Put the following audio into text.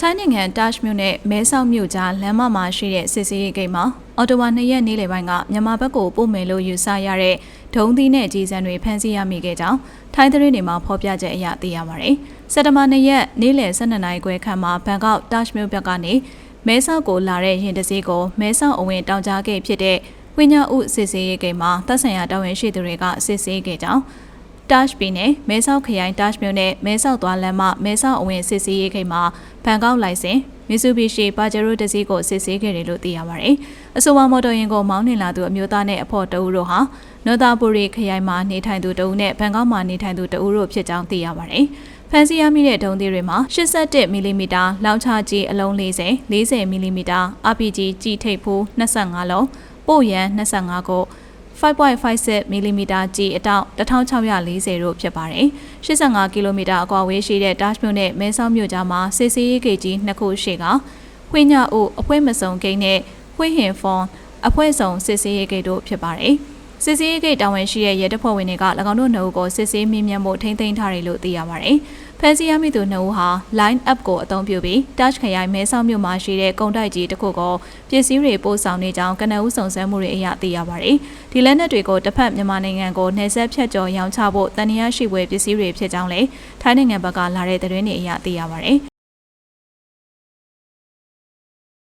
ထိုင်းနိုင်ငံတာရှ်မြို့နဲ့မဲဆောက်မြို့ကြားလမ်းမမှာရှိတဲ့စစ်စေးရေးဂိတ်မှာအော်တိုဝါ2ရက်နေ့လယ်ပိုင်းကမြန်မာဘက်ကိုပို့မယ်လို့ယူဆရတဲ့ဒုံသီးနဲ့ကြီးစံတွေဖမ်းဆီးရမိခဲ့ကြောင်းထိုင်းသတင်းတွေမှာဖော်ပြချက်အရသိရပါတယ်။စက်တဘာ2ရက်နေ့လယ်12နာရီခွဲခန့်မှာဘန်ကောက်တာရှ်မြို့ဘက်ကနေမဲဆောက်ကိုလာတဲ့ရင်တစည်းကိုမဲဆောက်အဝင်တောင်ကြားဂိတ်ဖြစ်တဲ့ဝိညာဥစစ်စေးရေးဂိတ်မှာတပ်ဆိုင်ရာတာဝန်ရှိသူတွေကစစ်ဆေးခဲ့ကြောင်း တာရှ်ပြည်နယ်မဲဆောက်ခရိုင်တာရှ်မြို့နယ်မဲဆောက်သွားလမ်းမမဲဆောက်အဝင်စစ်ဆေးရေးခိတ်မှာဘန်ကောက်လိုင်စင်မစ်ဆူဘီရှီပါဂျယ်ရိုတစီးကိုစစ်ဆေးခဲ့တယ်လို့သိရပါတယ်။အဆိုပါမော်တော်ယာဉ်ကိုမောင်းနှင်လာသူအမျိုးသားနဲ့အဖော်တအူးတို့ဟာနော်တာပူရီခရိုင်မှာနေထိုင်သူတအူးနဲ့ဘန်ကောက်မှာနေထိုင်သူတအူးတို့ဖြစ်ကြောင်းသိရပါတယ်။ဖန်စီရမိတဲ့ဒုံးသေးတွေမှာ81မီလီမီတာလောင်ချကြီးအလုံး40 40မီလီမီတာ RPG ကြီးထိပ်ဖူး25လုံးပို့ရန်25ကို 5.56မီလီမီတာကြီးအတောင့်1640တို့ဖြစ်ပါတယ်။85ကီလိုမီတာအကွာဝေးရှိတဲ့တာရှ်မြို့နဲ့မဲဆောက်မြို့ကြားမှာစစ်စေးရေးဂိတ်ကြီးနှစ်ခုရှိကဝိညာဥအဖွဲမစုံဂိတ်နဲ့ဝှေဟင်ဖွန်အဖွဲစုံစစ်စေးရေးဂိတ်တို့ဖြစ်ပါတယ်။ စစ်စေးရေးဂိတ်တာဝန်ရှိတဲ့ရဲတပ်ဖွဲ့ဝင်တွေက၎င်းတို့နှစ်ဦးကိုစစ်ဆေးမေးမြန်းဖို့ထိန်းသိမ်းထားတယ်လို့သိရပါတယ်။ဖန်စီရမိသူနှစ်ဦးဟာ line up ကိုအသုံးပြုပြီး touch ခရိုင်မဲဆောက်မြို့မှာရှိတဲ့ကုန်တိုက်ကြီးတစ်ခုကိုပစ္စည်းတွေပို့ဆောင်နေကြောင်းကနအူးစုံစမ်းမှုတွေအရသိရပါတယ်။ဒီလက်နက်တွေကိုတစ်ဖက်မြန်မာနိုင်ငံကိုနေဆက်ဖြတ်ကျော်ရောင်းချဖို့တန်ရာရှိဝယ်ပစ္စည်းတွေဖြစ်ကြောင်းလည်းထိုင်းနိုင်ငံဘက်ကလာတဲ့သတင်းတွေအရသိရပါတယ်